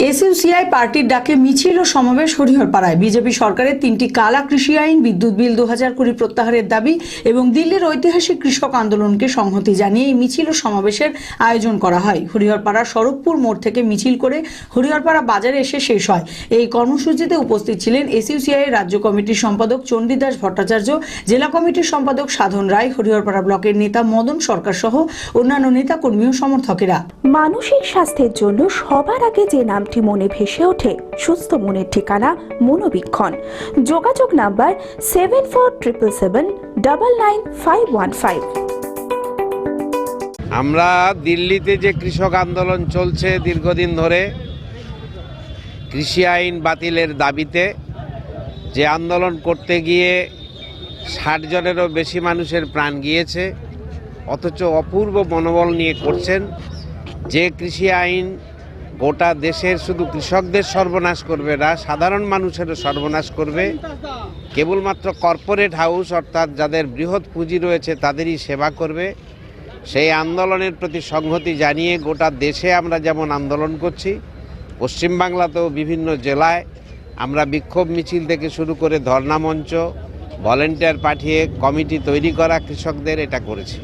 এসইউসিআই পার্টির ডাকে মিছিল ও সমাবেশ হরিহরপাড়ায়। বিজেপি সরকারের তিনটি কালা কৃষি আইন, বিদ্যুৎ বিল দু হাজার কুড়ি প্রত্যাহারের দাবি এবং দিল্লির ঐতিহাসিক কৃষক আন্দোলনকে সংহতি জানিয়ে এই মিছিল ও সমাবেশের আয়োজন করা হয়। হরিহরপাড়া সড়কপুর মোড় থেকে মিছিল করে হরিহরপাড়া বাজারে এসে শেষ হয়। এই কর্মসূচিতে উপস্থিত ছিলেন এসইউসিআই রাজ্য কমিটির সম্পাদক চণ্ডীদাস ভট্টাচার্য, জেলা কমিটির সম্পাদক সাধন রায়, হরিহরপাড়া ব্লকের নেতা মদন সরকার সহ অন্যান্য নেতাকর্মী ও সমর্থকেরা। মানসিক স্বাস্থ্যের জন্য সবার আগে যে নামটি মনে ভেসে ওঠে সুস্থ মনের ঠিকানা মনোবীক্ষণ। যোগাযোগ number seven four triple seven double nine five one five. আমরা দিল্লিতে যে কৃষক আন্দোলন চলছে দীর্ঘদিন ধরে, কৃষি আইন বাতিলের দাবিতে, যে আন্দোলন করতে গিয়ে ষাট জনেরও বেশি মানুষের প্রাণ গিয়েছে, অথচ অপূর্ব মনোবল নিয়ে করছেন, যে কৃষি আইন গোটা দেশের শুধু কৃষকদের সর্বনাশ করবে না, সাধারণ মানুষেরও সর্বনাশ করবে। কেবলমাত্র কর্পোরেট হাউস অর্থাৎ যাদের বৃহৎ পুঁজি রয়েছে, তাদেরই সেবা করবে। সেই আন্দোলনের প্রতি সংহতি জানিয়ে গোটা দেশে আমরা যেমন আন্দোলন করছি পশ্চিমবাংলাতেও বিভিন্ন জেলায় আমরা বিক্ষোভ মিছিল থেকে শুরু করে ধর্ণা মঞ্চ ভলেন্টিয়ার পাঠিয়ে কমিটি তৈরি করা কৃষকদের এটা করেছি।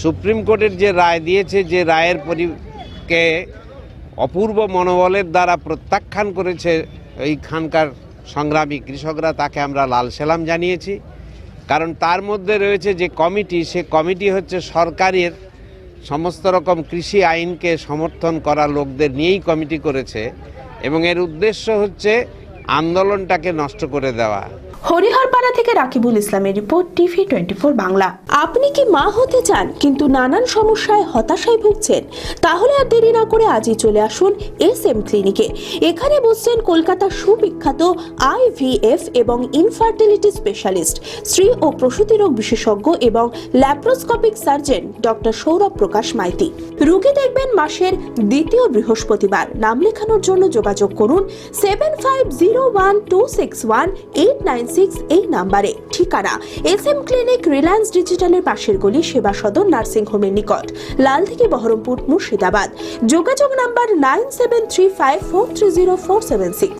সুপ্রিম কোর্টের যে রায় দিয়েছে, যে রায়ের পরিকে অপূর্ব মনোবলের দ্বারা প্রত্যাখ্যান করেছে এইখানকার সংগ্রামী কৃষকরা, তাকে আমরা লাল সেলাম জানিয়েছি। কারণ তার মধ্যে রয়েছে যে কমিটি, সে কমিটি হচ্ছে সরকারের সমস্ত রকম কৃষি আইনকে সমর্থন করা লোকদের নিয়েই কমিটি করেছে এবং এর উদ্দেশ্য হচ্ছে আন্দোলনটাকে নষ্ট করে দেওয়া। হরিহরপাড়া থেকে রাকিবুল ইসলামের রিপোর্ট, টিভি টোয়েন্টি বাংলা। আপনি কি মা হতে চান, কিন্তু নানান সমস্যায় হতাশায় ভুগছেন? তাহলে আর দেরি না করে আজই চলে আসুন এস এম ক্লিনিকে। এখানে বসছেন কলকাতার সুবিখ্যাত আইভিএফ এবং ইনফার্টিলিটি স্পেশালিস্ট স্ত্রী ও প্রসূতি রোগ বিশেষজ্ঞ এবং laparoscopic surgeon doctor Sourav Prakash Maity. রুগী দেখবেন মাসের দ্বিতীয় বৃহস্পতিবার। নাম লেখানোর জন্য যোগাযোগ করুন seven five one two six one eight nine six এই নাম্বারে। ঠিকানা এস এম ক্লিনিক রিলায়েন্স ডিজিটালের পাশের গলি সেবা সদন নার্সিং হোমের নিকট, লাল থেকে বহরমপুর মুর্শিদাবাদ। যোগাযোগ number nine seven three five four three zero four seven six.